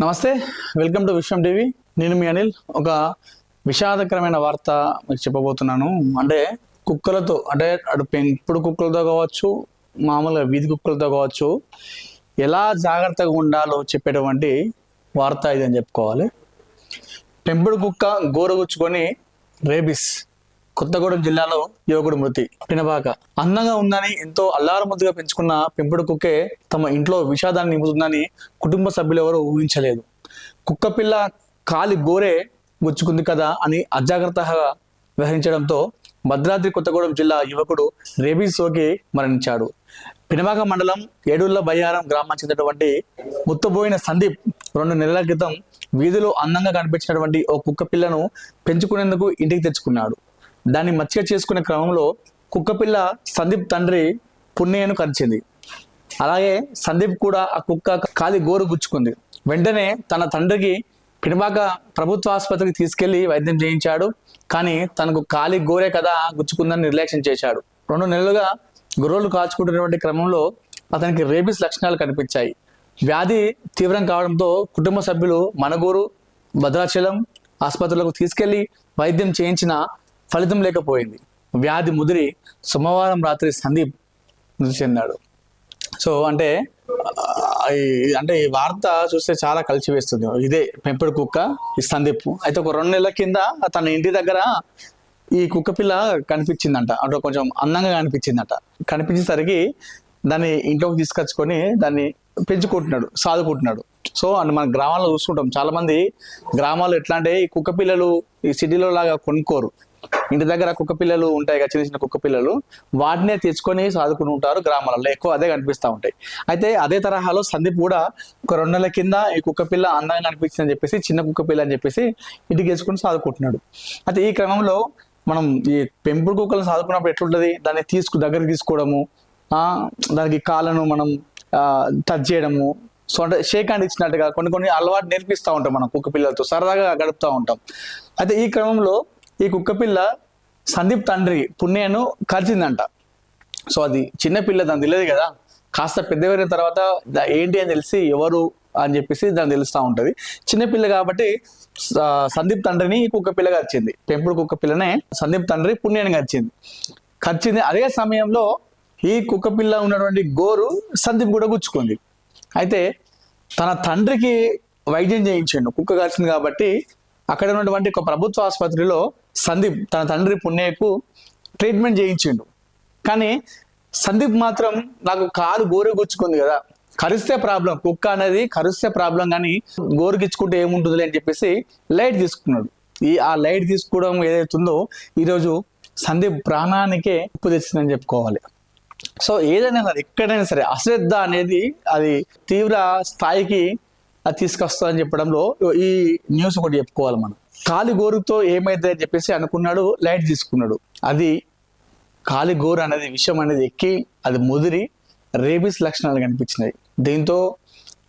నమస్తే welcome to Vishwam TV. నేను మీ అనిల్. ఒక విషాదకరమైన వార్త మీకు చెప్పబోతున్నాను. అంటే కుక్కలతో అంటే అటు పెంపుడు కుక్కలతో కావచ్చు మామూలుగా వీధి కుక్కలతో కావచ్చు ఎలా జాగ్రత్తగా ఉండాలో చెప్పేటువంటి వార్త ఇది అని చెప్పుకోవాలి. పెంపుడు కుక్క గోరగుచ్చుకొని రేబిస్. కొత్తగూడెం జిల్లాలో యువకుడు మృతి. పినబాక అందంగా ఉందని ఎంతో అల్లారముద్దుగా పెంచుకున్న పెంపుడు కుక్కే తమ ఇంట్లో విషాదాన్ని నింపుతుందని కుటుంబ సభ్యులు ఎవరూ ఊహించలేదు. కుక్క పిల్ల కాలి గోరే గుచ్చుకుంది కదా అని అజాగ్రత్తగా వ్యవహరించడంతో భద్రాద్రి కొత్తగూడెం జిల్లా యువకుడు రేబీస్ సోకి మరణించాడు. పినబాక మండలం ఏడుళ్ళ బయ్యారం గ్రామానికి చెందినటువంటి ముత్తబోయిన సందీప్ రెండు నెలల క్రితం వీధిలో అందంగా కనిపించినటువంటి ఓ కుక్క పిల్లను పెంచుకునేందుకు ఇంటికి తెచ్చుకున్నాడు. దాన్ని మచ్చిక చేసుకునే క్రమంలో కుక్కపిల్ల సందీప్ తండ్రి పున్నయ్యను కరిచింది. అలాగే సందీప్ కూడా ఆ కుక్క కాలి గోరు గుచ్చుకుంది. వెంటనే తన తండ్రికి పినబాక ప్రభుత్వ ఆసుపత్రికి తీసుకెళ్ళి వైద్యం చేయించాడు. కానీ తనకు కాలి గోరే కదా గుచ్చుకుందని నిర్లక్ష్యం చేశాడు. రెండు నెలలుగా గొర్రెలు కాచుకుంటున్నటువంటి క్రమంలో అతనికి రేబిస్ లక్షణాలు కనిపించాయి. వ్యాధి తీవ్రం కావడంతో కుటుంబ సభ్యులు మనగూరు భద్రాచలం ఆసుపత్రులకు తీసుకెళ్ళి వైద్యం చేయించిన ఫలితం లేకపోయింది. వ్యాధి ముదిరి సోమవారం రాత్రి సందీప్ మృతి చెందాడు. సో అంటే ఈ- అంటే ఈ వార్త చూస్తే చాలా కలిసివేస్తుంది. ఇదే పెంపుడు కుక్క ఈ సందీప్. అయితే ఒక రెండు నెలల కింద తన ఇంటి దగ్గర ఈ కుక్క పిల్ల కనిపించిందంట. అంటే కొంచెం అందంగా కనిపించిందంట. కనిపించేసరికి దాన్ని ఇంట్లోకి తీసుకొచ్చుకొని దాన్ని పెంచుకుంటున్నాడు సాదుకుంటున్నాడు. సో అండ్ మన గ్రామాల్లో చూసుకుంటాం. చాలా మంది గ్రామాల్లో ఎట్లా అంటే ఈ కుక్క పిల్లలు ఈ సిటీలో లాగా కొనుక్కోరు. ఇంటి దగ్గర కుక్క పిల్లలు ఉంటాయి కదా చిన్న చిన్న కుక్క పిల్లలు వాటినే తెచ్చుకొని సాదుకుని ఉంటారు గ్రామాలలో. ఎక్కువ అదే కనిపిస్తూ ఉంటాయి. అయితే అదే తరహాలో సందీప్ కూడా ఒక రెండు నెలల కింద ఈ కుక్క పిల్ల అందంగా కనిపించింది అని చెప్పేసి చిన్న కుక్క పిల్ల అని చెప్పేసి ఇంటికి తెచ్చుకొని సాదుకుంటున్నాడు. అయితే ఈ క్రమంలో మనం ఈ పెంపుడు కుక్కలను సాదుకున్నప్పుడు ఎట్లుంటది? దాన్ని తీసుకు దగ్గరికి తీసుకోవడము దానికి కాళ్ళను మనం టచ్ చేయడము సో అంటే షేక్ హ్యాండ్ ఇచ్చినట్టుగా కొన్ని కొన్ని అలవాటు నేర్పిస్తూ ఉంటాం మనం కుక్క పిల్లలతో. సరదాగా గడుపుతూ ఉంటాం. అయితే ఈ క్రమంలో ఈ కుక్క పిల్ల సందీప్ తండ్రి పుణ్యను కరిచిందంట సో అది చిన్న పిల్ల తెలియదు కదా. కాస్త పెద్దవైన తర్వాత ఏంటి అని తెలిసి ఎవరు అని చెప్పేసి దాన్ని తెలుస్తూ ఉంటుంది. చిన్నపిల్ల కాబట్టి సందీప్ తండ్రిని కుక్కపిల్ల కుక్క పిల్ల పెంపుడు కుక్క పిల్లనే సందీప్ తండ్రి పుణ్యాన్ని కరిచింది కరిచింది అదే సమయంలో ఈ కుక్క పిల్ల ఉన్నటువంటి గోరు సందీప్ కూడా గుచ్చుకుంది. అయితే తన తండ్రికి వైద్యం చేయించిండు. కుక్క కరిచింది కాబట్టి అక్కడ ఉన్నటువంటి ఒక ప్రభుత్వ ఆసుపత్రిలో సందీప్ తన తండ్రి పుణ్యకు ట్రీట్మెంట్ చేయించిండు. కానీ సందీప్ మాత్రం నాకు కాలు గోరు గుచ్చుకుంది కదా. కరిస్తే ప్రాబ్లం కుక్క అనేది కరిస్తే ప్రాబ్లం కానీ గోరుగిచ్చుకుంటే ఏముంటుందిలే ఏముంటుంది అని చెప్పేసి లైట్ తీసుకున్నాడు. ఈ ఆ లైట్ తీసుకోవడం ఏదైతుందో ఈరోజు సందీప్ ప్రాణానికే ఉప్పు తెచ్చిందని చెప్పుకోవాలి. సో ఏదైనా సరే ఎక్కడైనా సరే అశ్రద్ధ అనేది అది తీవ్ర స్థాయికి అది తీసుకొస్తుందని చెప్పడంలో ఈ న్యూస్ ఒకటి చెప్పుకోవాలి మనం. కాలి గోరుతో ఏమైంది అని చెప్పేసి అనుకున్నాడు లైట్ తీసుకున్నాడు. అది కాలి గోరు అనేది విషయం అనేది ఎక్కి అది ముదిరి రేబీస్ లక్షణాలు కనిపించినాయి. దీంతో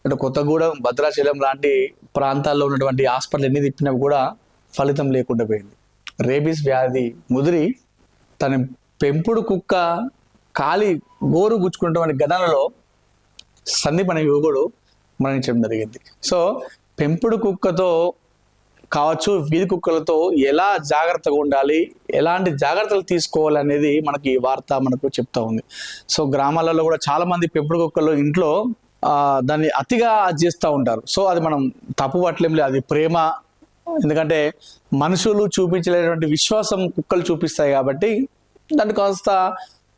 ఇటు కొత్తగూడెం భద్రాచలం లాంటి ప్రాంతాల్లో ఉన్నటువంటి హాస్పిటల్ ఎన్ని తిప్పినా కూడా ఫలితం లేకుండా పోయింది. రేబీస్ వ్యాధి ముదిరి తన పెంపుడు కుక్క కాలి గోరు గుచ్చుకున్నటువంటి ఘటనలో సందీప్ అనే యువకుడు మరణించడం జరిగింది. సో పెంపుడు కుక్కతో కావచ్చు వీధి కుక్కలతో ఎలా జాగ్రత్తగా ఉండాలి ఎలాంటి జాగ్రత్తలు తీసుకోవాలనేది మనకి ఈ వార్త మనకు చెప్తా ఉంది. సో గ్రామాలలో కూడా చాలా మంది పెంపుడు కుక్కలు ఇంట్లో దాన్ని అతిగా చేస్తూ ఉంటారు. సో అది మనం తప్పు పట్టలేం లేదు అది ప్రేమ. ఎందుకంటే మనుషులు చూపించలేటువంటి విశ్వాసం కుక్కలు చూపిస్తాయి కాబట్టి దాన్ని కాస్త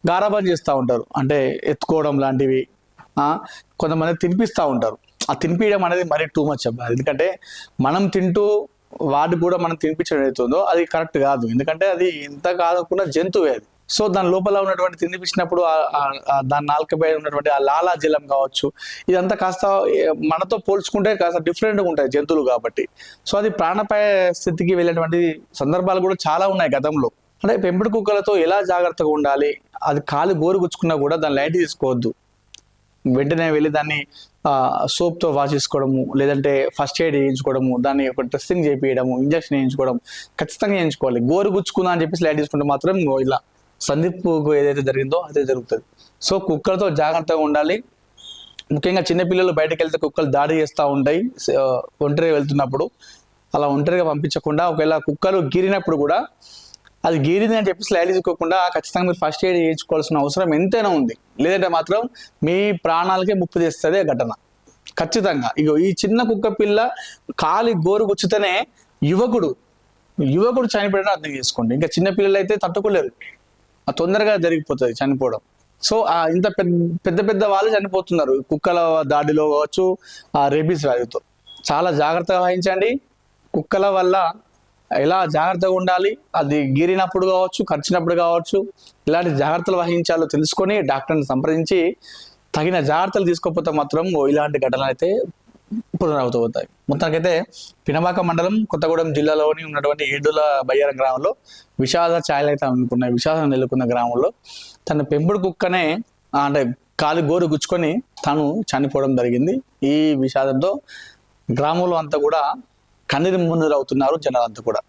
గారాబం చేస్తూ ఉంటారు. అంటే ఎత్తుకోవడం లాంటివి కొంతమంది తినిపిస్తూ ఉంటారు. ఆ తినిపించడం అనేది మరీ టూ మచ్ అబ్బా. ఎందుకంటే మనం తింటూ వాటి కూడా మనం తినిపించడం అవుతుందో అది కరెక్ట్ కాదు. ఎందుకంటే అది ఇంత కాదనుకున్న జంతువే అది. సో దాని లోపల ఉన్నటువంటి తినిపించినప్పుడు దాని నాలుకపై ఉన్నటువంటి ఆ లాలాజలం కావచ్చు ఇదంతా కాస్త మనతో పోల్చుకుంటే కాస్త డిఫరెంట్గా ఉంటాయి జంతువులు కాబట్టి. సో అది ప్రాణపాయ స్థితికి వెళ్ళేటువంటి సందర్భాలు కూడా చాలా ఉన్నాయి గతంలో. అంటే పెంపుడు కుక్కలతో ఎలా జాగ్రత్తగా ఉండాలి? అది కాలు గోరు గుచ్చుకున్నా కూడా దాని లైట్ తీసుకోవద్దు. వెంటనే వెళ్ళి దాన్ని సోప్తో వాష్ చేసుకోవడము లేదంటే ఫస్ట్ ఎయిడ్ చేయించుకోవడము దాన్ని ఒక డ్రెస్సింగ్ చేయించడము ఇంజక్షన్ చేయించుకోవడం ఖచ్చితంగా చేయించుకోవాలి. గోరు గుచ్చుకుందా అని చెప్పేసి లైట్ తీసుకుంటే మాత్రం ఇలా సందీప్ ఏదైతే జరిగిందో అదే జరుగుతుంది. సో కుక్కలతో జాగ్రత్తగా ఉండాలి. ముఖ్యంగా చిన్నపిల్లలు బయటకు వెళ్తే కుక్కలు దాడి చేస్తూ ఉంటాయి. ఒంటరిగా వెళ్తున్నప్పుడు. అలా ఒంటరిగా పంపించకుండా ఒకవేళ కుక్కలు గీరినప్పుడు కూడా అది గీరింది అని చెప్పి స్లైడ్ తీసుకోకుండా ఖచ్చితంగా మీరు ఫస్ట్ ఎయిడ్ చేయించుకోవాల్సిన అవసరం ఎంతైనా ఉంది. లేదంటే మాత్రం మీ ప్రాణాలకే ముప్పు తెస్తుంది ఆ ఘటన. ఖచ్చితంగా. ఇగో ఈ చిన్న కుక్క పిల్ల కాలి గోరు గుచ్చితేనే యువకుడు యువకుడు చనిపోయడం అర్థం చేసుకోండి. ఇంకా చిన్న పిల్లలు అయితే తట్టుకోలేరు. ఆ తొందరగా జరిగిపోతుంది చనిపోవడం. సో ఆ ఇంత పెద్ద పెద్ద పెద్ద వాళ్ళు చనిపోతున్నారు. కుక్కల దాడిలో కావచ్చు ఆ రేబీస్ వ్యాధితో. చాలా జాగ్రత్తగా వహించండి. కుక్కల వల్ల ఎలా జాగ్రత్తగా ఉండాలి? అది గీరినప్పుడు కావచ్చు ఖర్చినప్పుడు కావచ్చు ఇలాంటి జాగ్రత్తలు వహించాలో తెలుసుకొని డాక్టర్ని సంప్రదించి తగిన జాగ్రత్తలు తీసుకోకపోతే మాత్రం ఓ ఇలాంటి ఘటనలు అయితే పునరావృతం మొత్తానికైతే పినబాక మండలం కొత్తగూడెం జిల్లాలోని ఉన్నటువంటి ఏడుల బయ్యారం గ్రామంలో విషాద ఛాయలు అయితే అనుకున్నాయి. విషాదం నెలకొన్న గ్రామంలో తన పెంపుడు కుక్కనే అంటే కాలు గోరు గుచ్చుకొని తను చనిపోవడం జరిగింది. ఈ విషాదంతో గ్రామంలో అంతా కూడా కన్నీరు మున్నీరు అవుతున్నారు జనాలంతా కూడా.